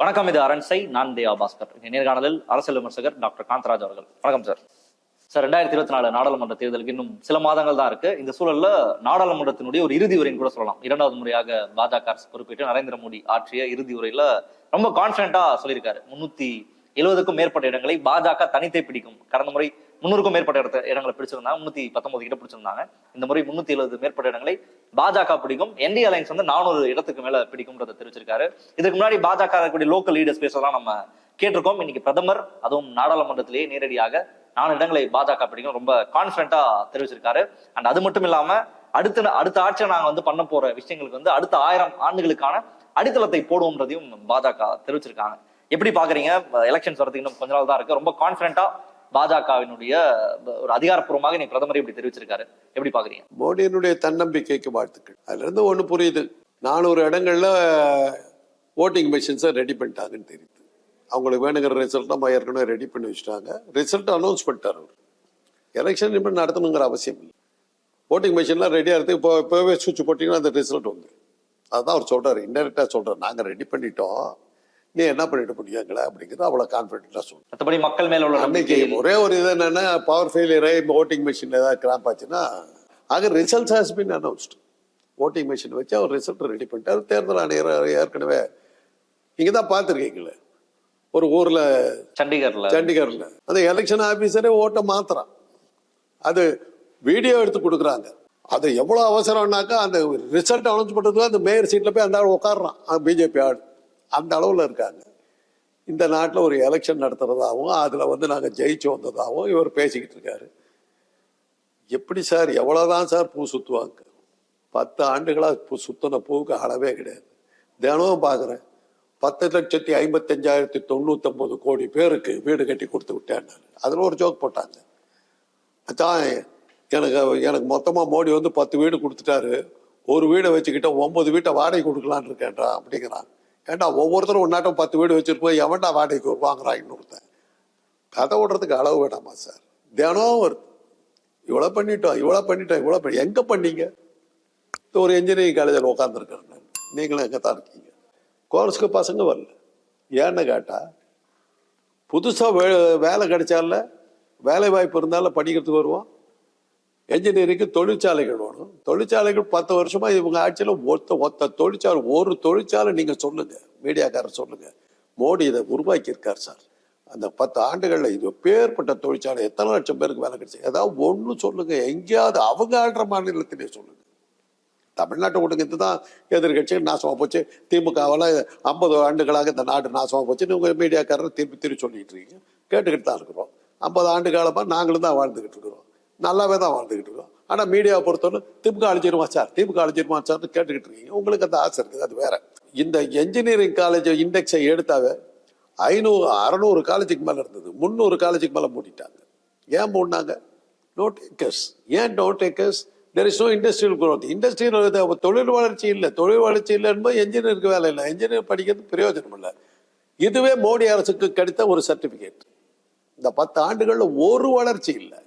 வணக்கம் இது அரண்சை நான் தேவா பாஸ்கர். நேர்காணலில் அரசியல் விமர்சகர் டாக்டர் காந்தராஜ் அவர்கள். வணக்கம் சார். சார் ரெண்டாயிரத்தி இருபத்தி நாலு நாடாளுமன்ற தேர்தலுக்கு இன்னும் சில மாதங்கள் தான் இருக்கு. இந்த சூழல்ல நாடாளுமன்றத்தினுடைய ஒரு இறுதி உரைன்னு கூட சொல்லலாம். இரண்டாவது முறையாக பாஜக அரசு பொறுப்பேற்று நரேந்திர மோடி ஆற்றிய இறுதி உரையில ரொம்ப கான்பிடண்டா சொல்லியிருக்காரு. முன்னூத்தி எழுபதுக்கும் மேற்பட்ட இடங்களை பாஜக தனித்தே பிடிக்கும். கடந்த முறை முன்னூறுக்கும் மேற்பட்ட இடத்த இடங்களை பிடிச்சிருந்தாங்க. முன்னூத்தி பத்தொன்பது கிட்ட பிடிச்சிருந்தாங்க. இந்த முறை முன்னூத்தி எழுபது மேற்பட்ட இடங்களை பாஜக பிடிக்கும். என்டி அலைன்ஸ் வந்து நானூறு இடத்துக்கு மேல பிடிக்கும்ன்றத தெரிவிச்சிருக்காரு. இதுக்கு முன்னாடி பாஜக இருக்கக்கூடிய லோக்கல் லீடர்ஸ் பேசலாம் நம்ம கேட்டிருக்கோம். இன்னைக்கு பிரதமர் அதுவும் நாடாளுமன்றத்திலேயே நேரடியாக நாலு இடங்களை பாஜக பிடிக்கும். ரொம்ப கான்பிடண்டா தெரிவிச்சிருக்காரு. அண்ட் அது மட்டும் இல்லாம அடுத்த அடுத்த ஆட்சியை நாங்க வந்து பண்ண போற விஷயங்களுக்கு வந்து அடுத்த ஆயிரம் ஆண்டுகளுக்கான அடித்தளத்தை போடுவோம்ன்றதையும் பாஜக தெரிவிச்சிருக்காங்க. எப்படி பாக்குறீங்க? எலெக்ஷன்ஸ் வரதுக்கு இன்னும் கொஞ்ச நாள் தான் இருக்கு. ரொம்ப கான்பிடண்டா பாஜகவினுடைய ஒரு அதிகாரப்பூர்வமாக நீ பிரதமர் இப்படி தெரிவிச்சிருக்காரு. எப்படி பாக்குறீங்க? மோடியினுடைய தன்னம்பிக்கைக்கு வாழ்த்துக்கள். அதுல இருந்து ஒண்ணு புரியுது. நானூறு இடங்கள்ல ஓட்டிங் மிஷின்ஸை ரெடி பண்ணிட்டாங்கன்னு தெரியுது. அவங்களுக்கு வேணுங்கிற ரிசல்ட் நம்ம ஏற்கனவே ரெடி பண்ணி வச்சுட்டாங்க. ரிசல்ட் அனௌன்ஸ் பண்ணிட்டார் அவர். எலெக்ஷன் இப்போ நடத்தணுங்கிற அவசியம் இல்லை. ஓட்டிங் மிஷின்லாம் ரெடியாக இருக்கு. இப்போ இப்போவே சுவிட்ச் போட்டிங்கன்னா அந்த ரிசல்ட் வந்து அதுதான் அவர் சொல்கிறார் இன்டெரக்டாக சொல்கிறார் நாங்கள் ரெடி பண்ணிட்டோம். நீ என்ன பண்ணிட்டு முடியாங்களா அப்படிங்கிறது அவ்வளோ கான்ஃபிடென்ட்டாக சொல்றேன் மற்றபடி மக்கள் மேல உள்ள அன்னைக்கு நம்பிக்கை ஒரே ஒரு இது என்னன்னா பவர் ஃபெயிலியர் ஆகி ஓட்டிங் மிஷின் ஏதாவது கிராம்ப் ஆச்சுன்னா ஆக results has been announced voting machine வச்சு அவர் ரிசல்ட் ரெடி பண்ணிட்டார். தேர்தல் ஆணையர் ஏற்கனவே நீங்க தான் பார்த்துருக்கீங்களே. ஒரு ஊர்ல சண்டிகர்ல. சண்டிகர்ல. அந்த எலெக்ஷன் ஆபீசரே ஓட்டை மாத்துறான். அது வீடியோ எடுத்து கொடுக்குறாங்க. அது எவ்வளவு அவசரம்னாக்கா அந்த ரிசல்ட் அனௌன்ஸ் பண்றதுக்கு அந்த மேயர் சீட்ல போய் அந்த ஆள் உட்காடுறான் பிஜேபி ஆள். அந்த அளவில் இருக்காங்க. இந்த நாட்டில் ஒரு எலெக்ஷன் நடத்துகிறதாகவும் அதில் வந்து நாங்கள் ஜெயிச்சு வந்ததாகவும் இவர் பேசிக்கிட்டு இருக்காரு. எப்படி சார்? எவ்வளோதான் சார் பூ சுற்றுவாங்க பத்து ஆண்டுகளாக பூ சுத்தின பூவுக்கு அளவே கிடையாது. தினமும் பார்க்குறேன் பத்து லட்சத்தி ஐம்பத்தஞ்சாயிரத்தி தொண்ணூத்தொம்பது கோடி பேருக்கு வீடு கட்டி கொடுத்து விட்டேன். அதில் ஒரு ஜோக் போட்டாங்க. அதான் எனக்கு எனக்கு மொத்தமாக மோடி வந்து பத்து வீடு கொடுத்துட்டாரு. ஒரு வீடை வச்சுக்கிட்ட ஒம்பது வீட்டை வாடகை கொடுக்கலான்னு இருக்கேன்டா அப்படிங்கிறான் ஏன்டா ஒவ்வொருத்தரும் ஒன்றாட்டம் பத்து வீடு வச்சிருப்போம் எவன்டா வாடகைக்கு வாங்குறான் இன்னொருத்தன் கதை விடுறதுக்கு அளவு வேணாமா சார்? தினம் வருது இவ்வளோ பண்ணிட்டோம் இவ்வளோ பண்ணிட்டோம் இவ்வளோ பண்ணி எங்கே பண்ணீங்க? இப்போ ஒரு இன்ஜினியரிங் காலேஜில் உட்காந்துருக்கேன் நான். நீங்களும் எங்கே தான் இருக்கீங்க. கோர்ஸுக்கு பசங்க வரல. ஏன்னு கேட்டால் புதுசாக வே வேலை கிடைச்சால வேலை வாய்ப்பு இருந்தாலும் படிக்கிறதுக்கு வருவோம். என்ஜினியரிங்க்கு தொழிற்சாலைகள் வேணும். தொழிற்சாலைகள் பத்து வருஷமா இவங்க ஆட்சியில் ஒத்த ஒத்த தொழிற்சாலை ஒரு தொழிற்சாலை நீங்க சொல்லுங்க. மீடியாக்காரர் சொல்லுங்க. மோடி இதை உருவாக்கி இருக்கார் சார். அந்த பத்து ஆண்டுகளில் இது பேர்பட்ட தொழிற்சாலை எத்தனை லட்சம் பேருக்கு வேலை கிடைச்சு? ஏதாவது ஒன்று சொல்லுங்க. எங்கேயாவது அவங்க ஆடுற மாநிலத்திலே சொல்லுங்க. தமிழ்நாட்டை விடுங்க இதுதான் எதிர்கட்சிகள் நாசமாக போச்சு. திமுகவால் ஐம்பது ஆண்டுகளாக இந்த நாடு நாசமாக போச்சுன்னு உங்கள் மீடியாக்காரர் திருப்பி திருப்பி சொல்லிட்டு இருக்கீங்க. கேட்டுக்கிட்டு தான் இருக்கிறோம். ஐம்பது ஆண்டு காலமாக நாங்களும் தான் வாழ்ந்துக்கிட்டு இருக்கிறோம். நல்லாவே தான் வாழ்ந்துகிட்டு இருக்கோம். ஆனால் மீடியாவை பொறுத்தவரை திமுக அழிஞ்சிருமா சார் திமுக அழிஞ்சிருமா சார்னு கேட்டுக்கிட்டு இருக்கீங்க. உங்களுக்கு அந்த ஆசை இருக்குது அது வேற. இந்த என்ஜினியரிங் காலேஜ் இண்டெக்ஸை எடுத்தாவே ஐநூறு அறநூறு காலேஜுக்கு மேலே இருந்தது. முந்நூறு காலேஜுக்கு மேலே மூடிட்டாங்க. ஏன் மூடினாங்க? நோ டேக்கர்ஸ் ஏன் no takers there is no industrial growth industrial தொழில் வளர்ச்சி இல்லை. தொழில் வளர்ச்சி இல்லை என்பது என்ஜினியருக்கு வேலை இல்லை. என்ஜினியர் படிக்கிறது பிரயோஜனம் இல்லை. இதுவே மோடி அரசுக்கு கிடைத்த ஒரு சர்டிஃபிகேட் இந்த பத்து ஆண்டுகளில் ஒரு வளர்ச்சி இல்லை.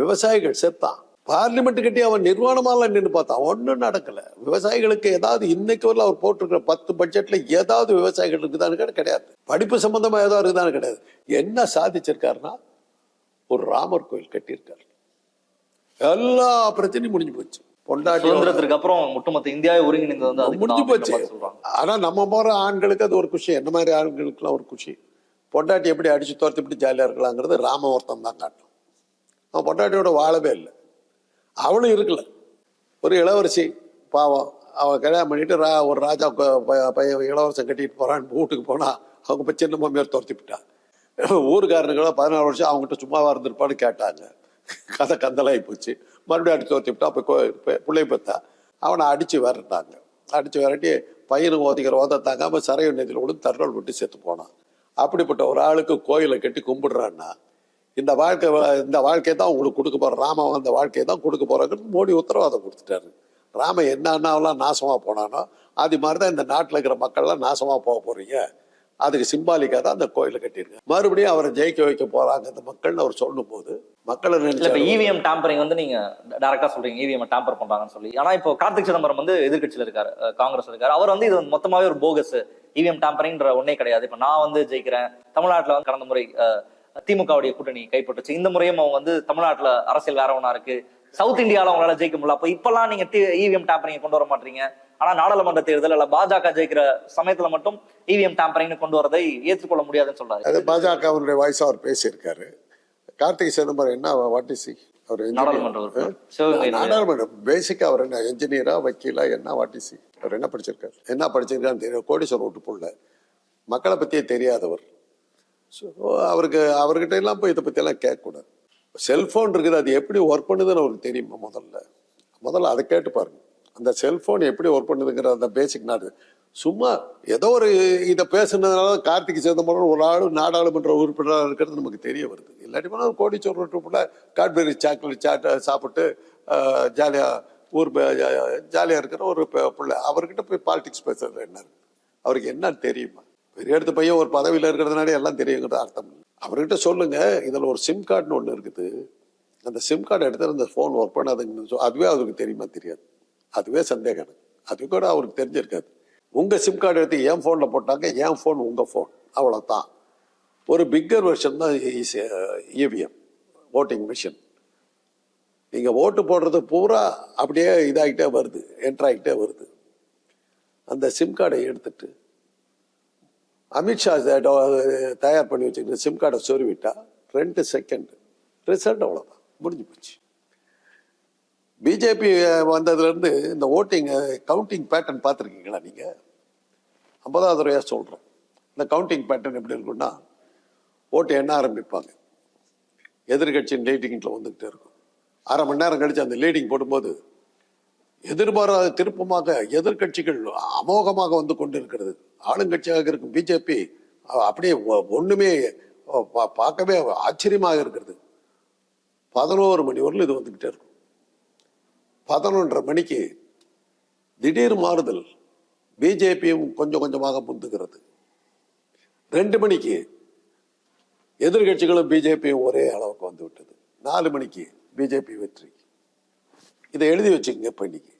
விவசாயிகள் செத்தான் பார்லிமெண்ட் கிட்டே அவன் நிர்வாணமாலாம் நின்று பார்த்தான் ஒன்றும் நடக்கல. விவசாயிகளுக்கு ஏதாவது இன்னைக்கு வரல அவர் போட்டிருக்கிற பத்து பட்ஜெட்ல ஏதாவது விவசாயிகள் இருக்குதான்னு கிடையாது. படிப்பு சம்பந்தமா ஏதாவது இருக்குதான்னு கிடையாது. என்ன சாதிச்சிருக்காருன்னா ஒரு ராமர் கோயில் கட்டியிருக்காரு. எல்லா பிரச்சனையும் முடிஞ்சு போச்சு. பொண்டாட்டி சுதந்திரத்திற்கு அப்புறம் ஒட்டுமொத்த இந்தியாவை ஒருங்கிணைந்தது முடிஞ்சு போச்சு. ஆனா நம்ம போற ஆண்களுக்கு அது ஒரு குஷி. என்ன மாதிரி ஆண்களுக்குலாம் ஒரு குஷி? பொண்டாட்டி எப்படி அடிச்சு துரத்தி இப்படி ஜாலியா இருக்கலாங்கிறது ராம ஒருத்தன் தான் காட்டும். அவன் பொண்டாட்டியோட வாழவே இல்லை. அவளும் இருக்கல. ஒரு இளவரசி பாவம் அவன் கல்யாணம் பண்ணிட்டு ரா ஒரு ராஜா ப- பையன் இளவரசன் கட்டிட்டு போறான் வீட்டுக்கு போனா அவங்க இப்போ சின்ன மாமியார் துரத்தி விட்டான். ஊருக்காரனுங்களாம் பதினாறு வருஷம் அவங்ககிட்ட சும்மாவாக இருந்திருப்பான்னு கேட்டாங்க. கதை கந்தலாகி போச்சு. மறுபடியும் அடித்து துரத்தி விட்டா அப்போ பிள்ளை பெற்றா அவனை அடித்து விரட்டாங்க அடித்து விரட்டி பையனும் ஓதிக்கிற ஓத தாங்காம சரையு நதியில் விழுந்து தருணல் விட்டு செத்து போனான். அப்படிப்பட்ட ஒரு ஆளுக்கு கோயிலை கட்டி கும்பிடுறான்னா இந்த வாழ்க்கை இந்த வாழ்க்கையை தான் உங்களுக்கு கொடுக்க போற ராம அந்த வாழ்க்கையை தான் கொடுக்க போறாங்கிறது மோடி உத்தரவாதம் கொடுத்துட்டாரு. ராம என்னென்னலாம் நாசமா போனானோ அது மாதிரி தான் இந்த நாட்டில் இருக்கிற மக்கள்லாம் நாசமா போக போறீங்க. அதுக்கு சிம்பாலிக்கா தான் அந்த கோயிலை கட்டியிருக்காங்க. மறுபடியும் அவரை ஜெயிக்க வைக்க போறாங்க அந்த மக்கள்னு அவர் சொல்லும் போது மக்களை நினைச்சு இவிஎம் டாம்பரிங் வந்து நீங்க டைரக்டா சொல்றீங்க. இவிஎம் டேம்பர் பண்றாங்கன்னு சொல்லி. ஆனா இப்போ கார்த்திக் சிதம்பரம் வந்து எதிர்க்கட்சியில இருக்காரு காங்கிரஸ் இருக்காரு. அவர் வந்து இது மொத்தமாவே ஒரு போகஸ் இவிஎம் டாம்பரிங்ன்ற ஒன்னே கிடையாது. இப்ப நான் வந்து ஜெயிக்கிறேன். தமிழ்நாட்டுல வந்து கடந்த முறை திமுகவுடைய கூட்டணி கைப்பற்றுச்சு. இந்த முறையும் அவங்க வந்து தமிழ்நாட்டுல அரசியல் வேற ஒண்ணா இருக்கு. சவுத் இந்தியால அவங்களால ஜெயிக்க முடியல. அப்ப இப்பெல்லாம் நீங்க இவிஎம் டாம்பரிங் கொண்டு வர மாட்டீங்க. ஆனா நாடாளுமன்ற தேர்தல் இல்ல பாஜக ஜெயிக்கிற சமயத்துல மட்டும் இவிஎம் டாம்பரிங் கொண்டு வரதை ஏற்றுக்கொள்ள முடியாதுன்னு சொல்றாரு. அது பாஜக அவருடைய வாய்ஸ் அவர் பேசியிருக்காரு. கார்த்திகை சிதம்பரம் என்ன வாட் இஸ் அவர் நாடாளுமன்றம் பேசிக்கா அவர் என்ன என்ஜினியரா வக்கீலா என்ன வாட் இஸ் அவர் என்ன படிச்சிருக்காரு? என்ன படிச்சிருக்கான்னு தெரியும் கோடீஸ்வரர் விட்டு புள்ள மக்களை பத்தியே தெரியாதவர். ஸோ அவருக்கு அவர்கிட்ட எல்லாம் போய் இதை பற்றியெல்லாம் கேட்கக்கூடாது. செல்ஃபோன் இருக்குது அது எப்படி ஒர்க் பண்ணுதுன்னு அவருக்கு தெரியுமா முதல்ல? முதல்ல அதை கேட்டு பாருங்க. அந்த செல்ஃபோன் எப்படி ஒர்க் பண்ணுதுங்கிற அந்த பேசிக் நாடு சும்மா ஏதோ ஒரு இதை பேசுனதுனால கார்த்திக் சிதம்பரம் ஒரு ஆள் நாடாளுமன்ற உறுப்பினராக இருக்கிறது நமக்கு தெரிய வருது. இல்லாட்டி போனால் கோடிச்சோர் வீட்டுக்குள்ள காட்பெரி சாக்லேட் சாட்டை சாப்பிட்டு ஜாலியாக ஊர் ஜாலியாக இருக்கிற ஒரு பிள்ளை. அவர்கிட்ட போய் பாலிடிக்ஸ் பேசுறது என்ன அவருக்கு என்ன தெரியுமா? பெரிய எடுத்த பையன் ஒரு பதவியில் இருக்கிறதுனால எல்லாம் தெரியுங்கிறது அர்த்தம். அவர்கிட்ட சொல்லுங்க இதில் ஒரு சிம் கார்டுன்னு ஒன்று இருக்குது. அந்த சிம் கார்டு எடுத்து அந்த ஃபோன் ஒர்க் பண்ணாதுங்கன்னு அதுவே அவருக்கு தெரியுமா தெரியாது. அதுவே சந்தேகம் அது கூட அவருக்கு தெரிஞ்சிருக்காது. உங்கள் சிம் கார்டு எடுத்து என் ஃபோனில் போட்டாங்க என் ஃபோன் உங்கள் ஃபோன் அவ்வளோதான் ஒரு பிக்கர் வெர்ஷன் தான் இவிஎம் ஓட்டிங் மிஷின் நீங்கள் ஓட்டு போடுறது பூரா அப்படியே இதாகிட்டே வருது என்ட்ராகிட்டே வருது. அந்த சிம் கார்டை எடுத்துட்டு அமித்ஷா தயார் பண்ணி வச்சுக்கிற சிம் கார்டை சொருவிட்டா ரெண்டு செகண்ட் ரிசல்ட் அவ்வளோதான் முடிஞ்சு போச்சு. பிஜேபி வந்ததுலேருந்து இந்த ஓட்டிங் கவுண்டிங் பேட்டர்ன் பார்த்துருக்கீங்களா நீங்கள் ஐம்பதாவது தடவையாக சொல்கிறோம் இந்த கவுண்டிங் பேட்டர்ன் எப்படி இருக்கும்னா ஓட்டு எண்ண ஆரம்பிப்பாங்க. எதிர்கட்சியின் லீடிங்கில் வந்துக்கிட்டே இருக்கும். அரை மணி நேரம் கழித்து அந்த லீடிங் போடும்போது எதிர்பாராத திருப்பமாக எதிர்க்கட்சிகள் அமோகமாக வந்து கொண்டு இருக்கிறது ஆளுங்கட்சியாக இருக்கும் பிஜேபி அப்படியே ஒ- ஒண்ணுமே பார்க்கவே ஆச்சரியமாக இருக்கிறது. பதினோரு மணி வரலும் இது வந்துக்கிட்டே இருக்கும். பதினொன்றரை மணிக்கு திடீர் மாறுதல் பிஜேபியும் கொஞ்சம் கொஞ்சமாக முந்துகிறது. ரெண்டு மணிக்கு எதிர்கட்சிகளும் பிஜேபியும் ஒரே அளவுக்கு வந்து விட்டது. நாலு மணிக்கு பிஜேபி வெற்றி. இதை எழுதி வச்சுக்கோங்க இப்போ இன்னைக்கு.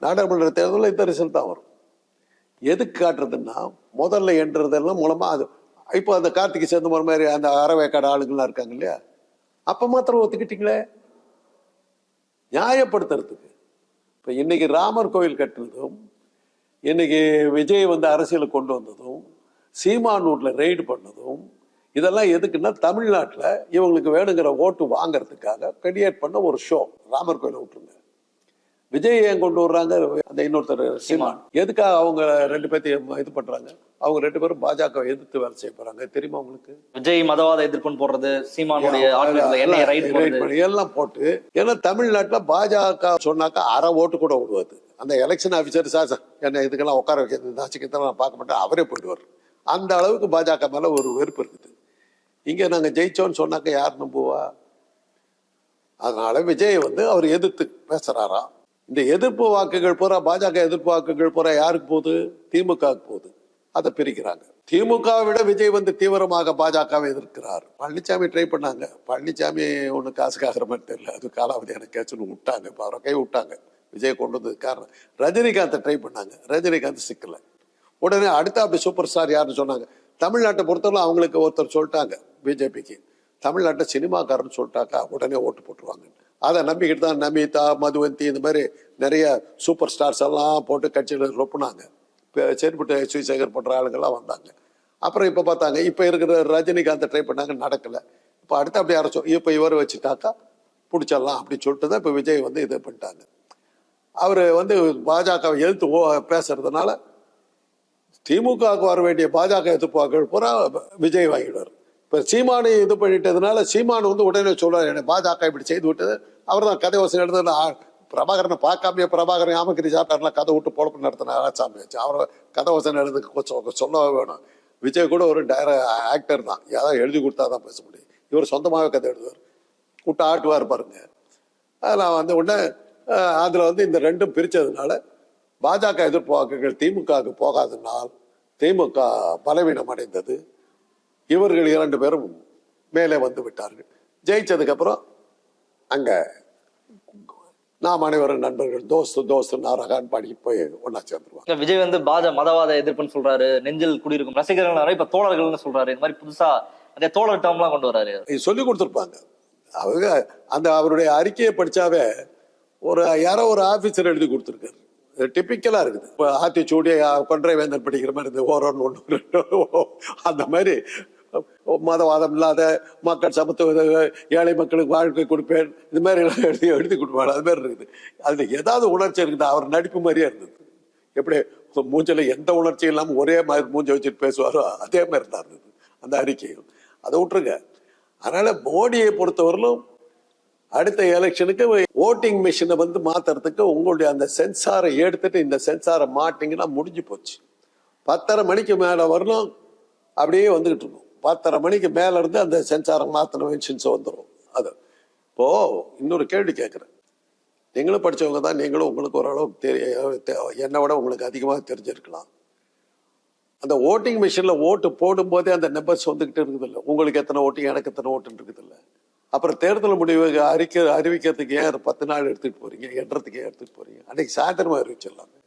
நாடாளுமன்ற தேர்தலில் இந்த ரிசல்ட் தான் வரும். எதுக்கு காட்டுறதுன்னா முதல்ல என்றதெல்லாம் மூலமா அது இப்போ அந்த கார்த்திகை சேர்ந்த மாதிரி அந்த அறவேக்காடு ஆளுங்கள்லாம் இருக்காங்க இல்லையா? அப்போ மாத்திரம் ஒத்துக்கிட்டீங்களே? நியாயப்படுத்துறதுக்கு. இப்போ இன்னைக்கு ராமர் கோயில் கட்டினதும் இன்னைக்கு விஜய் வந்து அரசியலுக்கு கொண்டு வந்ததும் சீமான் வீட்ல ரெய்டு பண்ணதும் இதெல்லாம் எதுக்குன்னா தமிழ்நாட்டில் இவங்களுக்கு வேணுங்கிற ஓட்டு வாங்குறதுக்காக கிரியேட் பண்ண ஒரு ஷோ ராமர் கோயிலை விட்டுருங்க. விஜய் ஏன் கொண்டு வர்றாங்க? அந்த இன்னொருத்தர் சீமான். எதுக்காக அவங்க ரெண்டு பேர்த்தையும் இது பண்றாங்க? அவங்க ரெண்டு பேரும் பாஜக எதிர்த்து வேலை செய்ய போறாங்க. தெரியுமா உங்களுக்கு? விஜய் மதவாத எதிர்ப்புன்னு போடுறது சீமானுடைய எல்லாம் போட்டு ஏன்னா தமிழ்நாட்டுல பாஜக சொன்னாக்கா அரை ஓட்டு கூட விடுவாது. அந்த எலெக்ஷன் ஆபீசர் சார் என்ன இதுக்கெல்லாம் உட்கார வைக்கிறது நாச்சிக்கத்தெல்லாம் நான் பார்க்க மாட்டேன் அவரே போயிடுவார் அந்த அளவுக்கு பாஜக மேல ஒரு வெறுப்பு இருக்குது. இங்க நாங்க ஜெயிச்சோம்னு சொன்னாக்க யார் நம்புவா? அதனால விஜய் வந்து அவர் எதிர்த்து பேசுறாரா இந்த எதிர்ப்பு வாக்குகள் பூரா பாஜக எதிர்ப்பு வாக்குகள் பூரா யாருக்கு போகுது? திமுகவுக்கு போகுது. அதை பிரிக்கிறாங்க. திமுகவை விட விஜய் வந்து தீவிரமாக பாஜகவை எதிர்க்கிறார். பழனிசாமி ட்ரை பண்ணாங்க. பழனிசாமி ஒன்று காசுக்காகிற மாதிரி தெரியல. அது காலாவதியான கேட்சுன்னு விட்டாங்க. இப்போ அவரை கை விட்டாங்க. விஜய் கொண்டு வந்தது காரணம். ரஜினிகாந்தை ட்ரை பண்ணாங்க. ரஜினிகாந்த் சிக்கல. உடனே அடுத்த அப்படி சூப்பர் ஸ்டார் யாருன்னு சொன்னாங்க. தமிழ்நாட்டை பொறுத்தவரை அவங்களுக்கு ஒருத்தர் சொல்லிட்டாங்க. பிஜேபிக்கு. தமிழ்நாட்டை சினிமாக்காரன்னு சொல்லிட்டாக்கா உடனே ஓட்டு போட்டுருவாங்கன்னு. அதை நம்பிக்கிட்டு தான் நமிதா மதுவந்தி இந்த மாதிரி நிறைய சூப்பர் ஸ்டார்ஸ் எல்லாம் போட்டு கட்சியில் ரொப்புனாங்க. இப்போ செயற்பட்டு ஸ்ரீசேகர் சேகர் போன்ற ஆளுங்கள்லாம் வந்தாங்க. அப்புறம் இப்போ பார்த்தாங்க இப்போ இருக்கிற ரஜினிகாந்த் ட்ரை பண்ணாங்க நடக்கலை. இப்போ அடுத்து அப்படி அரைச்சோம். இப்போ இவர் வச்சுட்டாக்கா பிடிச்சிடலாம் அப்படி சொல்லிட்டு தான் இப்போ விஜய் வந்து இது பண்ணிட்டாங்க. அவர் வந்து பாஜகவை எழுத்து ஓ- பேசுறதுனால திமுகவுக்கு வர வேண்டிய பாஜக எதிர்ப்பாக்கள் பூரா விஜய் வாங்கிடுவார். இப்போ சீமானை இது பண்ணிட்டதுனால சீமான் வந்து உடனே சொல்றாரு என்னை பாஜக இப்படி செய்து விட்டது. அவர் தான் கதை வசனம் எடுத்து பிரபாகரனை பார்க்காமயே பிரபாகரன் ஆமகிரி சாப்பிட்டாருலாம் கதை விட்டு பொழப்பு நடத்தின ஆராய்ச்சாமி வச்சு அவரை கதை வசனம் எழுது கொஞ்சம் சொல்லவே வேணும். விஜய் கூட ஒரு டைர ஆக்டர் தான். யாராவது எழுதி கொடுத்தா தான் பேச முடியும். இவர் சொந்தமாகவே கதை எழுதுவார். விட்டு ஆட்டுவார் பாருங்க. அதெல்லாம் வந்து உடனே அதில் வந்து இந்த ரெண்டும் பிரித்ததுனால பாஜக எதிர்ப்பு வாக்குகள் திமுகவுக்கு போகாதனால் திமுக பலவீனம் அடைந்தது இவர்கள் இரண்டு பேரும் மேலே வந்து விட்டார்கள். ஜெயிச்சதுக்கு அப்புறம் அங்க நாம் அனைவரும் நண்பர்கள் தோஸ்து தோஸ்து நாரகான் பாடி போய் ஒன்னா சேர்ந்துருவாங்க. விஜய் வந்து பாஜ மதவாத எதிர்ப்புன்னு சொல்றாரு நெஞ்சில் குடியிருக்கும் ரசிகர்கள் இப்ப தோழர்கள்னு சொல்றாரு இந்த மாதிரி புதுசா நிறைய தோழர் டேர்ம்லாம் கொண்டு வராரு சொல்லி கொடுத்துருப்பாங்க. அவங்க அந்த அவருடைய அறிக்கையை படிச்சாவே ஒரு யாரோ ஒரு ஆபீசர் எழுதி கொடுத்துருக்காரு. இது டிப்பிக்கலா இருக்குது. இப்போ ஆத்திச்சூடி கொன்றை வேந்தன் படிக்கிற மாதிரி இந்த ஓரோன்னு ஒன்று அந்த மாதிரி மதவாதம் இல்லாத மக்கள் சமத்துவ ஏழை மக்களுக்கு வாழ்க்கை கொடுப்பேன். இது மாதிரி எல்லாம் எழுதி எழுதி கொடுப்பாங்க அது மாதிரி இருக்குது. அதில் ஏதாவது உணர்ச்சி இருக்குது? அவர் நடிப்பு மாதிரியே இருந்தது. எப்படி? மூஞ்சில் எந்த உணர்ச்சியும் இல்லாமல் ஒரே மாதிரி மூஞ்சை வச்சுட்டு பேசுவாரோ அதே மாதிரி தான் இருந்தது. அந்த அறிக்கையும். அதை விட்டுருங்க. அதனால மோடியை பொறுத்தவரையிலும் அடுத்த எலெக்ஷனுக்கு ஓட்டிங் மிஷினை வந்து மாத்துறதுக்கு உங்களுடைய அந்த சென்சாரை எடுத்துட்டு இந்த சென்சாரை மாட்டிங்கன்னா முடிஞ்சு போச்சு. பத்தரை மணிக்கு மேலே வரணும் அப்படியே வந்துகிட்டு இருக்கும். பத்தரை மணிக்கு மேல இருந்து அந்த சென்சாரம் மாத்தின மிஷின்ஸ் வந்துடும் அது. இப்போ இன்னொரு கேள்வி கேட்குறேன் நீங்களும் படிச்சவங்க தான் நீங்களும் உங்களுக்கு ஓரளவுக்கு தெரிய என்னை விட உங்களுக்கு அதிகமாக தெரிஞ்சிருக்கலாம். அந்த ஓட்டிங் மிஷினில் ஓட்டு போடும்போதே அந்த நம்பர்ஸ் வந்துக்கிட்டு இருக்குது இல்லை உங்களுக்கு எத்தனை ஓட்டு எனக்கு எத்தனை ஓட்டுன்னு இருக்குது இல்லை அப்புறம் தேர்தல் முடிவு அறிக்கை அறிவிக்கிறதுக்கு ஏன் பத்து நாள் எடுத்துகிட்டு போகிறீங்க எண்றதுக்கு ஏன் எடுத்துகிட்டு போறீங்க? அன்றைக்கி சாயந்தரமாக அறிவிச்சிடலாமே.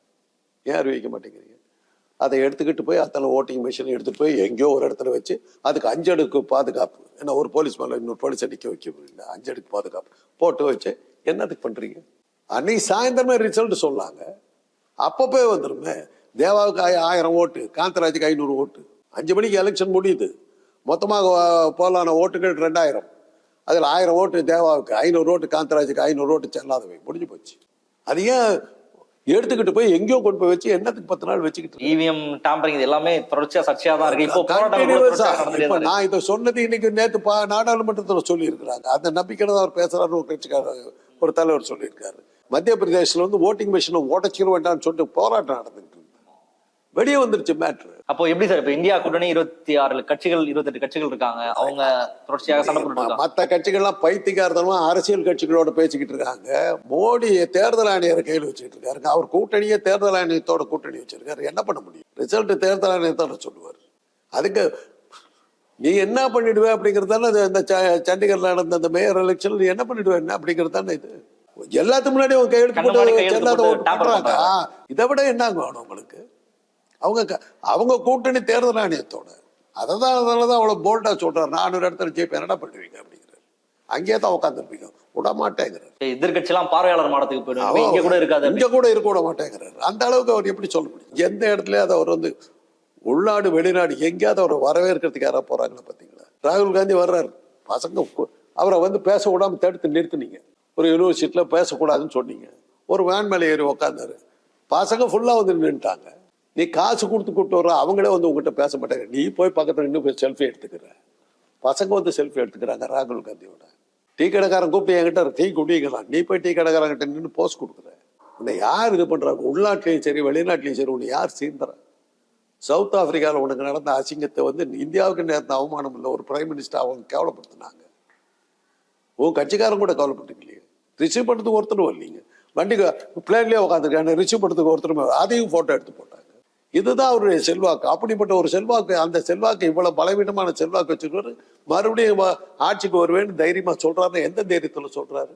ஏன் அறிவிக்க மாட்டேங்கிறீங்க? அதை எடுத்துக்கிட்டு போய் அத்தனை ஓட்டிங் மிஷின் எடுத்துட்டு போய் எங்கேயோ ஒரு இடத்துல வச்சு அதுக்கு அஞ்சடுக்கு பாதுகாப்பு. ஏன்னா ஒரு போலீஸ் மேலே இன்னொரு போலீஸ் அடிக்க வைக்க முடியல. அஞ்சடுக்கு பாதுகாப்பு. போட்டு வச்சு என்னத்துக்கு பண்ணுறீங்க அன்னைக்கு சாயந்தரமே ரிசல்ட் சொன்னாங்க. அப்பப்போ வந்துருமே. தேவாவுக்கு ஆயிரம் ஓட்டு காந்தராஜுக்கு ஐநூறு ஓட்டு. அஞ்சு மணிக்கு எலெக்ஷன் முடியுது. மொத்தமாக போலான ஓட்டுகள் ரெண்டாயிரம். அதில் ஆயிரம் ஓட்டு தேவாவுக்கு ஐநூறு ஓட்டு காந்தராஜுக்கு ஐநூறு ஓட்டு செல்லாதவை. முடிஞ்சு போச்சு. அது ஏன் எடுத்துக்கிட்டு போய் எங்கேயோ கொண்டு போய் வச்சு என்னத்துக்கு பத்து நாள் வச்சுக்கிட்டு இவிஎம் டாம்பரிங் இது எல்லாமே தொடர்ச்சியா சர்ச்சையா தான் இருக்கு. இப்போ. நான் இதை சொன்னது இன்னைக்கு நேத்து பா நாடாளுமன்றத்துல சொல்லி இருக்கிறாங்க அந்த நம்பிக்கையில தான் அவர் பேசுறாரு ஒரு கட்சிக்காரர் ஒரு தலைவர் சொல்லியிருக்காரு. மத்திய பிரதேசத்துல வந்து ஓட்டிங் மிஷினை உடச்சிட வேண்டாம்னு சொல்லிட்டு போராட்டம் நடந்துட்டு இருக்கு. வெளியே வந்துருச்சு மேட்ரு அப்போ எப்படி சார் இப்ப இந்தியா கூட்டணி இருபத்தி ஆறு கட்சிகள் இருபத்தெட்டு கட்சிகள் இருக்காங்க. அவங்க தொடர்ச்சியாக சண்டை போட்டு இருக்காங்க. மற்ற கட்சிகள்லாம் பைத்தியக்காரத்தனமா அரசியல் கட்சிகளோட பேசிக்கிட்டு இருக்காங்க. மோடி தேர்தல் ஆணையரை கையில் வச்சுக்கிட்டு இருக்காருங்க. அவர் கூட்டணியே தேர்தல் ஆணையத்தோட கூட்டணி வச்சிருக்காரு. என்ன பண்ண முடியும்? ரிசல்ட் தேர்தல் ஆணையத்தோட சொல்லுவார். அதுக்கு நீ என்ன பண்ணிடுவே அப்படிங்கிறது தானே அது இந்த சண்டிகர்ல நடந்த அந்த மேயர் எலெக்ஷன் நீ என்ன பண்ணிடுவே? என்ன அப்படிங்கிறது தானே இது. எல்லாத்துக்கு முன்னாடி அவங்க கையெழுத்து போட்டு இதை விட என்ன வேணும் உங்களுக்கு? அவங்க அவங்க கூட்டணி தேர்தல் ஆணையத்தோட. அதை தான் அதனால தான் அவ்வளோ போல்டா சொல்றாரு நானூறு இடத்துல ஜெயிப்பேன். என்னடா பண்ணுவீங்க அப்படிங்கிறாரு. அங்கேயே தான் உட்காந்துருப்பீங்க விட மாட்டேங்கிறாரு எதிர்கட்சி எல்லாம் பார்வையாளர் மாடத்துக்கு போயிடும் இங்க கூட இருக்காது இங்க கூட இருக்க விட மாட்டேங்கிறாரு. அந்த அளவுக்கு அவர் எப்படி சொல்ல முடியும்? எந்த இடத்துல அதை அவர் வந்து உள்நாடு வெளிநாடு எங்கேயாவது அவரை வரவேற்கிறதுக்கு யாராவது போறாங்களா பாத்தீங்களா ராகுல் காந்தி வர்றாரு. பசங்க அவரை வந்து பேச விடாம தடுத்து நிறுத்துனீங்க. ஒரு யூனிவர்சிட்டியில பேசக்கூடாதுன்னு சொன்னீங்க. ஒரு வேன் மேலே ஏறி உக்காந்தாரு பசங்க ஃபுல்லா வந்து நின்றுட்டாங்க நீ காசு கொடுத்து கூப்பிட்டு வர்ற அவங்களே வந்து உங்ககிட்ட பேச மாட்டாங்க. நீ போய் பக்கத்தில் இன்னும் போய் செல்ஃபி எடுத்துக்கிற. பசங்க வந்து செல்ஃபி எடுத்துக்கிறாங்க ராகுல் காந்தியோட. டீ கடைக்காரன் கூப்பிட்டு என்கிட்ட டீ குடிக்கலாம். நீ போய் டீ கடைக்காரங்கிட்ட நின்று போஸ்ட் கொடுக்குற. உன்னை யார் இது பண்ணுறாங்க உள்நாட்டிலையும் சரி வெளிநாட்டிலையும் சரி உன்னை யார் சீந்துற? சவுத் ஆப்பிரிக்காவில் உனக்கு நடந்த அசிங்கத்தை வந்து இந்தியாவுக்கு நேர்ந்த அவமானம் இல்லை ஒரு பிரைம் மினிஸ்டர் அவங்க கேவலப்படுத்தினாங்க. உன் கட்சிக்காரன் கூட கவலைப்பட்டுக்கலையே ரிசீவ் பண்ணுறதுக்கு ஒருத்தரும் இல்லைங்க வண்டிக்கு பிளேன்லேயே உட்காந்துருக்காங்க ரிசீவ் பண்ணுறதுக்கு ஒருத்தரும் அதையும் ஃபோட்டோ எடுத்து போட்டாங்க இதுதான் அவருடைய செல்வாக்கு. அப்படிப்பட்ட ஒரு செல்வாக்கு அந்த செல்வாக்கு இவ்வளவு பலவீனமான செல்வாக்கு வச்சுக்கிட்டு மறுபடியும் ஆட்சிக்கு வருவேன்னு தைரியமா சொல்றாரு எந்த தைரியத்துல சொல்றாரு?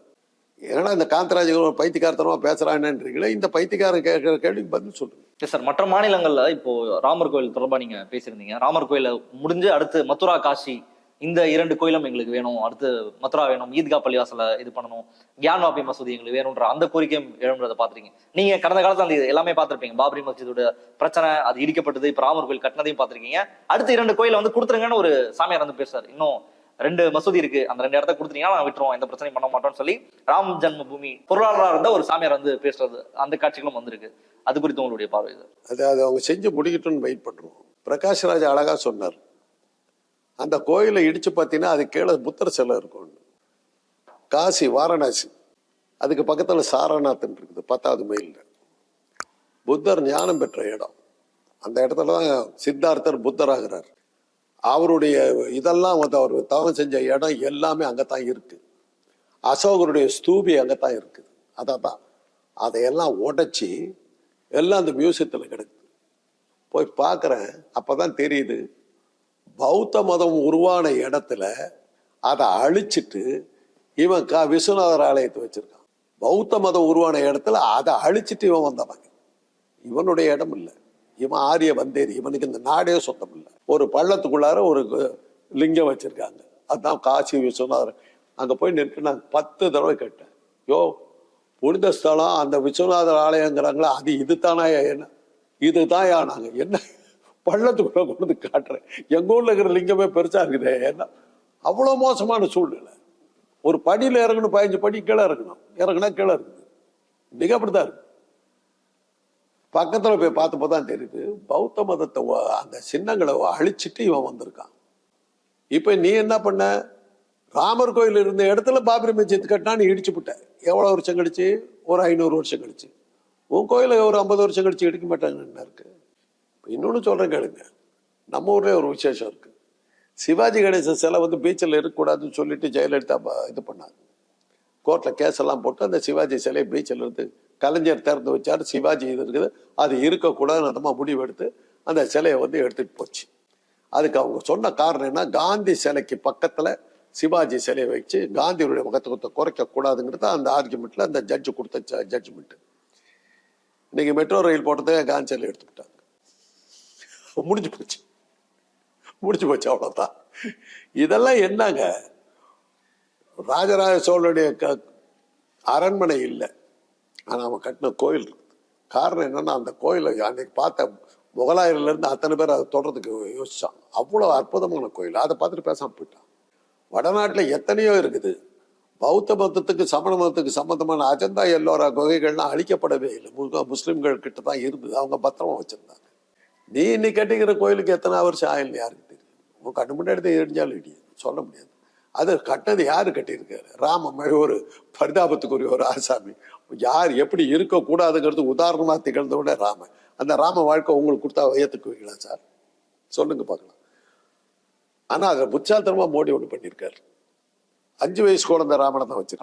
ஏன்னா இந்த காந்தராஜ் ஒரு பைத்தியக்காரத்தனமா பேசுறான்றீங்களே இந்த பைத்தியக்காரன் கேட்கிற கேள்விக்கு பதில் சொல்லுங்க. சார் மற்ற மாநிலங்கள்ல இப்போ ராமர் கோயில் தொடர்பா நீங்க பேசியிருந்தீங்க. ராமர் கோயில முடிஞ்சு அடுத்து மதுரா காஷி இந்த இரண்டு கோயிலும் எங்களுக்கு வேணும். அடுத்து மதுரா வேணும் ஈத்கா பள்ளிவாசல இது பண்ணணும் கியான்வாபி மசூதி எங்களுக்கு வேணும்ன்ற அந்த கோரிக்கையும் எழும்புறதை பாத்திருக்கீங்க நீங்க கடந்த காலத்துல அந்த எல்லாமே பார்த்திருப்பீங்க. பாபரி மஸ்ஜிதோட பிரச்சனை அது இடிக்கப்பட்டது இப்ப ராமர் கோயில் கட்டினதையும் பார்த்திருக்கீங்க. அடுத்து இரண்டு கோயிலை வந்து கொடுத்துருங்கன்னு ஒரு சாமியார் வந்து பேசுறாரு. இன்னும் ரெண்டு மசூதி இருக்கு. அந்த ரெண்டு இடத்த கொடுத்தீங்கன்னா நான் விட்டுருவோம். எந்த பிரச்சனையும் பண்ண மாட்டோம்னு சொல்லி ராம் ஜன்ம பூமி பொருளாளராக இருந்த ஒரு சாமியார் வந்து பேசுறது. அந்த காட்சிகளும் வந்திருக்கு. அது குறித்து உங்களுடைய பார்வை அது அவங்க செஞ்சு முடிக்கட்டும்னு வெயிட் பண்ணுறோம் பிரகாஷ் ராஜா அழகா சொன்னார். அந்த கோயிலை இடிச்சு பார்த்தீங்கன்னா அது கீழே புத்தர் சிலை இருக்கும் காசி வாரணாசி. அதுக்கு பக்கத்தில் சாரநாத்னு இருக்குது பத்தாவது மைலில். புத்தர் ஞானம் பெற்ற இடம். அந்த இடத்துல தான் சித்தார்த்தர் புத்தராகிறார். அவருடைய இதெல்லாம் வந்து அவர் தவம் செஞ்ச இடம் எல்லாமே அங்கே தான் இருக்குது அசோகருடைய ஸ்தூபி அங்கே தான் இருக்குது. அதான் தான் அதையெல்லாம் உடைச்சி எல்லாம் அந்த மியூசியத்தில் கிடக்குது போய் பார்க்குறேன் அப்போ தான் தெரியுது பௌத்த மதம் உருவான இடத்துல அதை அழிச்சிட்டு இவன் கா விஸ்வநாதர் ஆலயத்தை வச்சிருக்கான். பௌத்த மதம் உருவான இடத்துல அதை அழிச்சிட்டு இவன் வந்தவன் இவனுடைய இடம் இல்லை. இவன் ஆரிய வந்தேரி. இவனுக்கு இந்த நாடே சொந்தம் இல்லை. ஒரு பள்ளத்துக்குள்ளார ஒரு லிங்கம் வச்சிருக்காங்க. அதுதான் காசி விஸ்வநாதர். அங்கே போய் நின்று நான் பத்து தடவை கேட்டேன். யோ புனித ஸ்தலம் அந்த விஸ்வநாதர் ஆலயங்கிறாங்களா அது இதுதானா என்ன? இது தான் நாங்கள் என்ன? பள்ளத்துக்குள்ள கொண்டு வந்து காட்டுறேன். எங்கள் ஊரில் இருக்கிற லிங்கமே பெருசாக இருக்குதே. ஏன்னா அவ்வளோ மோசமான சூழ்நிலை. ஒரு படியில் இறங்கணும் பதினஞ்சு படி கீழே இறங்கணும். இறங்குனா கீழே இருக்குது இன்னைக்கு அப்படிதான் இருக்கு. பக்கத்தில் போய் பார்த்தப்போ தான் தெரியுது. பௌத்த மதத்தை அந்த சின்னங்களை அழிச்சிட்டு இவன் வந்திருக்கான். இப்போ நீ என்ன பண்ண? ராமர் கோயில் இருந்த இடத்துல பாபரி மஸ்ஜித் கட்டினான்னு இடிச்சு விட்ட எவ்வளோ வருஷம் கழிச்சு? ஒரு ஐநூறு வருஷம் கழிச்சு. உன் கோயிலை ஒரு ஐம்பது வருஷம் கழிச்சு இடிக்க மாட்டாங்கன்னு என்ன இருக்கு? இன்னொன்று சொல்கிறேன் கேளுங்க. நம்ம ஊர்லேயே ஒரு விசேஷம் இருக்குது சிவாஜி கணேசன் சிலை வந்து பீச்சில் இருக்கக்கூடாதுன்னு சொல்லிட்டு ஜெயலலிதா இது பண்ணாங்க கோர்ட்டில் கேஸ் எல்லாம் போட்டு அந்த சிவாஜி சிலையை பீச்சில் இருந்து கலைஞர் திறந்து வச்சாரு. சிவாஜி இது இருக்குது. அது இருக்கக்கூடாதுன்னு நம்ம முடிவெடுத்து அந்த சிலையை வந்து எடுத்துகிட்டு போச்சு. அதுக்கு அவங்க சொன்ன காரணம் என்ன? காந்தி சிலைக்கு பக்கத்தில் சிவாஜி சிலையை வச்சு காந்தியுடைய முகத்துவத்தை குறைக்க கூடாதுங்கிறது அந்த ஆர்குமெண்ட்டில் அந்த ஜட்ஜு கொடுத்த ஜட்ஜ்மெண்ட்டு இன்னைக்கு மெட்ரோ ரயில் போட்டதை காந்தி சிலை எடுத்துக்கிட்டாங்க முடிஞ்சு போச்சு. முடிஞ்சு போச்சு அவ்வளோதான் இதெல்லாம் என்னங்க? ராஜராஜ சோழனுடைய க அரண்மனை இல்லை. ஆனால் அவன் கட்டின கோயில் இருக்குது காரணம் என்னன்னா அந்த கோயிலை அன்னைக்கு பார்த்த முகலாயர்லேருந்து அத்தனை பேர் அதை தொடர்றதுக்கு யோசிச்சான். அவ்வளோ அற்புதமான கோயில். அதை பார்த்துட்டு பேசாமல் போயிட்டான். வடநாட்டில் எத்தனையோ இருக்குது. பௌத்த மதத்துக்கு சமண மதத்துக்கு சம்பந்தமான அஜந்தா எல்லோரா குகைகள்லாம் அழிக்கப்படவே இல்லை. முழுக்க முஸ்லிம்கள் கிட்ட தான் இருந்தது அவங்க பத்திரமா வச்சுருந்தாங்க. நீ இன்னைக்கு கட்டிக்கிற கோயிலுக்கு எத்தனை வருஷம் ஆயில் யாருக்கு தெரியும்? உன் கண்ணு முன்னாடி தான் எரிஞ்சாலும் இடியும் சொல்ல முடியாது. அது கட்டினது யாரு கட்டியிருக்காரு? ராம ஒரு பரிதாபத்துக்குரிய ஒரு ஆசாமி. யார் எப்படி இருக்கக்கூடாதுங்கிறது உதாரணமாக திகழ்ந்தவுடனே ராமன். அந்த ராம வாழ்க்கை உங்களுக்கு கொடுத்தா ஏத்துக்குவீங்களா சார்? சொல்லுங்க பார்க்கலாம். ஆனால் அதை புச்சாத்தனமா மோடி ஒன்று பண்ணியிருக்காரு. அஞ்சு வயசு குழந்தை ராமனை தான் குழந்தை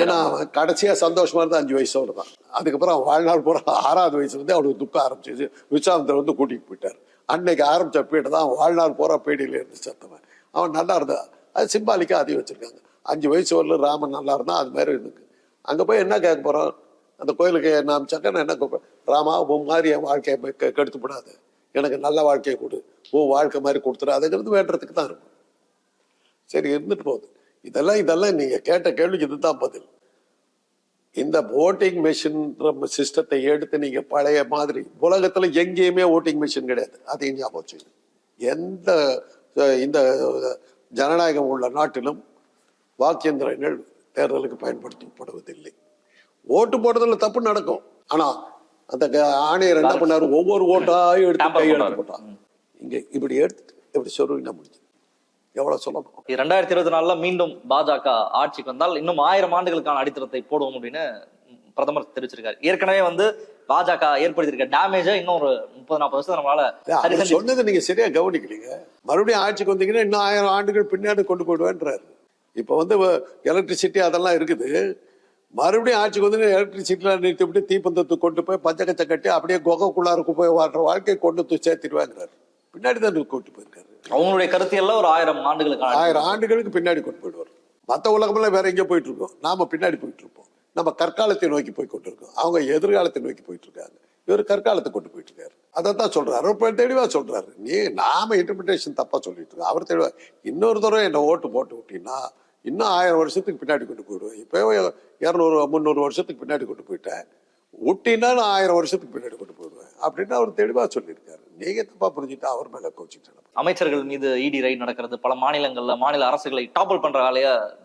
ஏன்னா அவன் கடைசியா சந்தோஷமா இருந்தா அஞ்சு வயசோட தான். அதுக்கப்புறம் அவன் வாழ்நாள் பூரா ஆறாவது வயசுல இருந்து அவனுக்கு துக்கம் ஆரம்பிச்சிச்சு. விஸ்வாமித்தர் வந்து கூட்டிட்டு போயிட்டார். அன்னைக்கு ஆரம்பிச்ச பீடை தான் அவன் வாழ்நாள் பூரா பீடியில இருந்து சத்தவன் அவன் நல்லா இருந்தான். அது சிம்பாலிக்கா அதையும் வச்சிருக்காங்க. அஞ்சு வயசு வரல ராமன் நல்லா இருந்தா அது மாதிரி இருக்கு. அங்க போய் என்ன கேட்க போறோம் அந்த கோயிலுக்கு என்ன அமைச்சாக்க நான் என்ன கேட்பேன் ராமா உன் மாதிரி என் வாழ்க்கையை போய் கெ- கெடுத்து விடாது எனக்கு நல்ல வாழ்க்கையை கொடு. உன் வாழ்க்கை மாதிரி கொடுத்துடாதுங்கிறது வேண்டுறதுக்கு தான் இருக்கும். சரி இருந்துட்டு போகுது. இதெல்லாம் இதெல்லாம் நீங்க கேட்ட கேள்விக்கு இதுதான் பதில். இந்த ஓட்டிங் மெஷின் சிஸ்டத்தை எடுத்து நீங்க பழைய மாதிரி உலகத்துல எங்கேயுமே ஓட்டிங் மிஷின் கிடையாது. அதையும் ஞாபகம் வச்சுக்கணும். எந்த இந்த ஜனநாயகம் உள்ள நாட்டிலும் வாக்கியந்திரங்கள் தேர்தலுக்கு பயன்படுத்தப்படுவதில்லை. ஓட்டு போடுறதுல தப்பு நடக்கும். ஆனா அந்த ஆணையர் என்ன பண்ணாரு? ஒவ்வொரு ஓட்டாயும் எடுத்து கையெழுத்து. போட்டான் இங்க இப்படி எடுத்துட்டு இப்படி சொருவினா முடிஞ்சு எவ்வளவு சொல்லணும் ரெண்டாயிரத்தி இருபத்தி நாலுல மீண்டும் பாஜக ஆட்சிக்கு வந்தால் இன்னும் ஆயிரம் ஆண்டுகளுக்கான அடித்தளத்தை போடுவோம் அப்படின்னு பிரதமர் தெரிவிச்சிருக்காரு. ஏற்கனவே வந்து பாஜக ஏற்படுத்தியிருக்க டேமேஜை இன்னும் ஒரு முப்பது நாற்பது வருஷம் நம்மளால சொன்னதை நீங்க சரியா கவனிக்கலீங்க. மறுபடியும் ஆட்சிக்கு வந்தீங்கன்னா இன்னும் ஆயிரம் ஆண்டுகள் பின்னாடி கொண்டு போயிடுவேன்றாரு இப்ப வந்து எலக்ட்ரிசிட்டி அதெல்லாம் இருக்குது. மறுபடியும் ஆட்சிக்கு வந்து எலக்ட்ரிசிட்டிலாம் நிறுத்திவிட்டு தீப்பந்தத்துக்கு கொண்டு போய் பஞ்சகச்சை கட்டி அப்படியே குகைக்குள்ளாருக்கு போய் வாழ்ற வாழ்க்கையை கொண்டு சேர்த்திடுவாங்கிறாரு. பின்னாடி தான் கொண்டு போயிருக்காரு. அவங்களுடைய கருத்தியெல்லாம் ஒரு ஆயிரம் ஆண்டுகளுக்கு ஆயிரம் ஆண்டுகளுக்கு பின்னாடி கொண்டு போயிடுவார். மற்ற உலகமெல்லாம் வேற எங்கேயோ போயிட்டு இருக்கோம் நாம பின்னாடி போயிட்டு இருப்போம் நம்ம கற்காலத்தை நோக்கி போய் கொண்டிருக்கோம். அவங்க எதிர்காலத்தை நோக்கி போயிட்டு இருக்காங்க இவர் கற்காலத்தை கொண்டு போயிட்டு இருக்காரு அதை தான் சொல்றாரு. அவர் தெளிவா சொல்றாரு. நீ நாம இன்டர்பிரிட்டேஷன் தப்பா சொல்லிட்டு இருக்கோம் அவர் தெளிவா இன்னொரு தடவை என்னை ஓட்டு போட்டு விட்டீங்கன்னா இன்னும் ஆயிரம் வருஷத்துக்கு பின்னாடி கொண்டு போயிடுவேன். இப்போ இரநூறு முந்நூறு வருஷத்துக்கு பின்னாடி கொண்டு போயிட்டேன். விட்டினா நான் ஆயிரம் வருஷத்துக்கு பின்னாடி கொண்டு போயிடுவேன். அப்படின்னு அவர் தெளிவா சொல்லியிருக்காரு. நீங்க தப்பா புரிஞ்சுட்டு அவர் மேல கோச்சிட்டு அமைச்சர்கள் மீது இடி ரைட் நடக்கிறது பல மாநிலங்கள்ல மாநில அரசுகளை டாப்பல் பண்ற வேலைய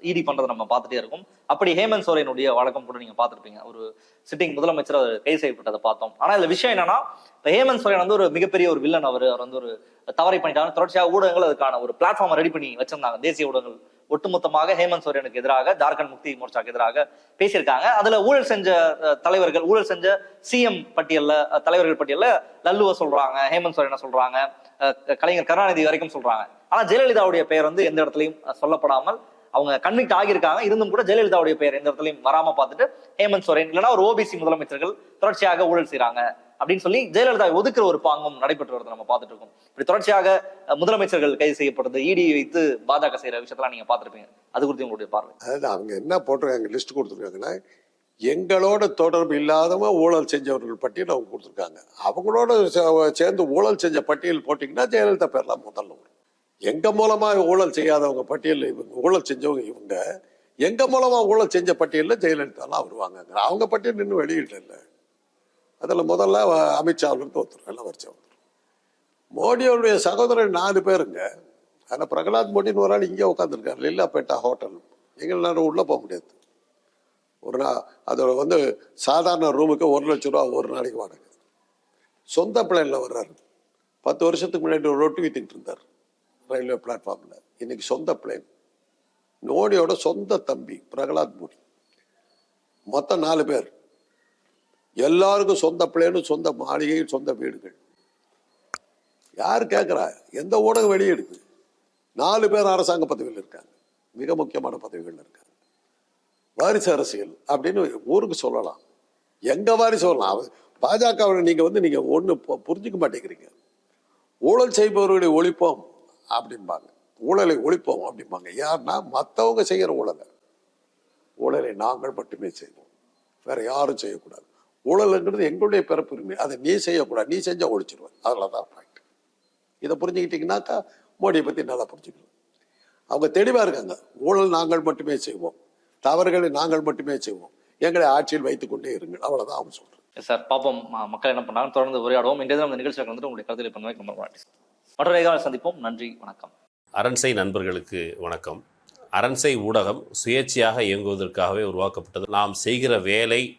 இடி பண்றதை நம்ம பார்த்துட்டே இருக்கோம். அப்படி ஹேமந்த் சோரனுடைய வழக்கம் கூட நீங்க பார்த்துருப்பீங்க. ஒரு சிட்டிங் முதலமைச்சர் அவர் கைது செய்யப்பட்டதை பார்த்தோம். ஆனா இதுல விஷயம் என்னன்னா இப்ப ஹேமந்த் சோரன் வந்து ஒரு மிகப்பெரிய ஒரு வில்லன் அவர். அவர் வந்து ஒரு தவறை பண்ணிட்டாங்க தொடர்ச்சியாக ஊடகங்கள் அதுக்கான ஒரு பிளாட்ஃபார்மை ரெடி பண்ணி வச்சிருந்தாங்க. தேசிய ஊடகங்கள் ஒட்டுமொத்தமாக ஹேமந்த் சோரனுக்கு எதிராக ஜார்க்கண்ட் முக்தி மோர்ச்சாக்கு எதிராக பேசியிருக்காங்க. அதுல ஊழல் செஞ்ச தலைவர்கள் ஊழல் செஞ்ச சிஎம் பட்டியல்ல தலைவர்கள் பட்டியல்ல லல்லுவ சொல்றாங்க ஹேமந்த் சோரனை சொல்றாங்க கலைஞர் கருணாநிதி வரைக்கும் சொல்றாங்க. ஆனா ஜெயலலிதாவுடைய பெயர் வந்து எந்த இடத்துலயும் சொல்லப்படாமல் அவங்க கன்விக்ட் ஆகியிருக்காங்க. இருந்தும் கூட ஜெயலலிதாவுடைய பெயர் எந்த இடத்துலயும் வராம பார்த்துட்டு ஹேமந்த் சோரன் இல்லைன்னா ஒரு ஓபிசி முதலமைச்சர்கள் தொடர்ச்சியாக ஊழல் செய்யறாங்க அப்படின்னு சொல்லி ஜெயலலிதா ஒதுக்குற ஒரு பாங்கும் நடைபெற்று வரதை நம்ம பார்த்துட்டு இருக்கோம் இப்படி தொடர்ச்சியாக முதலமைச்சர்கள் கைது செய்யப்பட்டது இடி வைத்து பாஜக செய்யற விஷயத்தெல்லாம் நீங்க பார்த்துருப்பீங்க. அது குறித்து உங்களுடைய பார்வை? அதாவது அவங்க என்ன போட்டிருக்காங்க லிஸ்ட் கொடுத்துருக்காங்கன்னா எங்களோட தொடர்பு இல்லாதவங்க ஊழல் செஞ்சவர்கள் பட்டியல் அவங்க கொடுத்துருக்காங்க. அவங்களோட சே- சேர்ந்து ஊழல் செஞ்ச பட்டியல் போட்டிங்கன்னா ஜெயலலிதா பேர்லாம் முதல்ல வரும். எங்க மூலமா ஊழல் செய்யாதவங்க பட்டியல் இவங்க ஊழல் செஞ்சவங்க இவங்க எங்க மூலமா ஊழல் செஞ்ச பட்டியலில் ஜெயலலிதாலாம் வருவாங்க அவங்க பட்டியல் இன்னும் வெளியிடல. அதில் முதல்ல அமித்ஷா அவர்கள் ஒருத்தர் நல்லா வரிச்சா ஒருத்தர். மோடியோடைய சகோதரன் நாலு பேருங்க. ஆனால் பிரகலாத் மோடின்னு ஒரு ஆள் இங்கே உட்காந்துருக்காரு லில்லாப்பேட்டா ஹோட்டல். எங்களால் உள்ளே போக முடியாது. ஒரு நாள் அதோட வந்து சாதாரண ரூமுக்கு ஒரு லட்ச ரூபா ஒரு நாளைக்கு வாடகை. சொந்த பிளேனில் வர்றாரு. பத்து வருஷத்துக்கு முன்னாடி ஒரு ரொட்டி வித்துக்கிட்டு இருந்தார் ரயில்வே பிளாட்ஃபார்மில் இன்னைக்கு சொந்த பிளேன். மோடியோட சொந்த தம்பி பிரகலாத் மோடி. மொத்தம் நாலு பேர். எல்லாருக்கும் சொந்த பிள்ளைன்னு சொந்த மாளிகை சொந்த வீடுகள். யார் கேட்குறா எந்த ஊடகம் வெளியிடுது நாலு பேர் அரசாங்க பதவியில் இருக்காங்க. மிக முக்கியமான பதவிகள் இருக்காங்க. வாரிசு அரசியல் அப்படின்னு ஊருக்கு சொல்லலாம். எங்கே வாரிசு சொல்லலாம் அவ- நீங்கள் வந்து நீங்கள் ஒன்று புரிஞ்சிக்க புரிஞ்சுக்க மாட்டேங்கிறீங்க. ஊழல் செய்பவர்களை ஒழிப்போம் அப்படிம்பாங்க. ஊழலை ஒழிப்போம் அப்படிம்பாங்க. யாருன்னா மற்றவங்க செய்கிற ஊழலை. ஊழலை நாங்கள் மட்டுமே செய்வோம். வேற யாரும் செய்யக்கூடாது. ஊழல்ங்கிறது எங்களுடைய பிறப்புரிமை. அதை நீ செய்யக்கூடாது. நீ செஞ்சா ஒழிச்சிருவேன். அதில் தான் பாயிண்ட் இதை புரிஞ்சுக்கிட்டீங்கன்னாக்கா மோடியை பத்தி நல்லா புரிஞ்சுக்கலாம் அவங்க தெளிவா இருக்காங்க. ஊழல் நாங்கள் மட்டுமே செய்வோம். தவறுகளை நாங்கள் மட்டுமே செய்வோம். எங்களை ஆட்சியில் வைத்துக் கொண்டே இருங்கள். அவ்வளவுதான் அவங்க சொல்றாங்க. சார் பாப்போம். ம- மக்கள் என்ன பண்ணாங்க தொடர்ந்து உரையாடுவோம். இன்றைய தினம் இந்த நிகழ்ச்சியில் வந்துட்டு உங்களுடைய கருத்துக்களை பண்ணுவேன் ரொம்ப. மற்றொரு காலம் சந்திப்போம். நன்றி வணக்கம். அரண்சை நண்பர்களுக்கு வணக்கம். அரண்சை ஊடகம் சுயேட்சையாக இயங்குவதற்காகவே உருவாக்கப்பட்டது. நாம் செய்கிற வேலை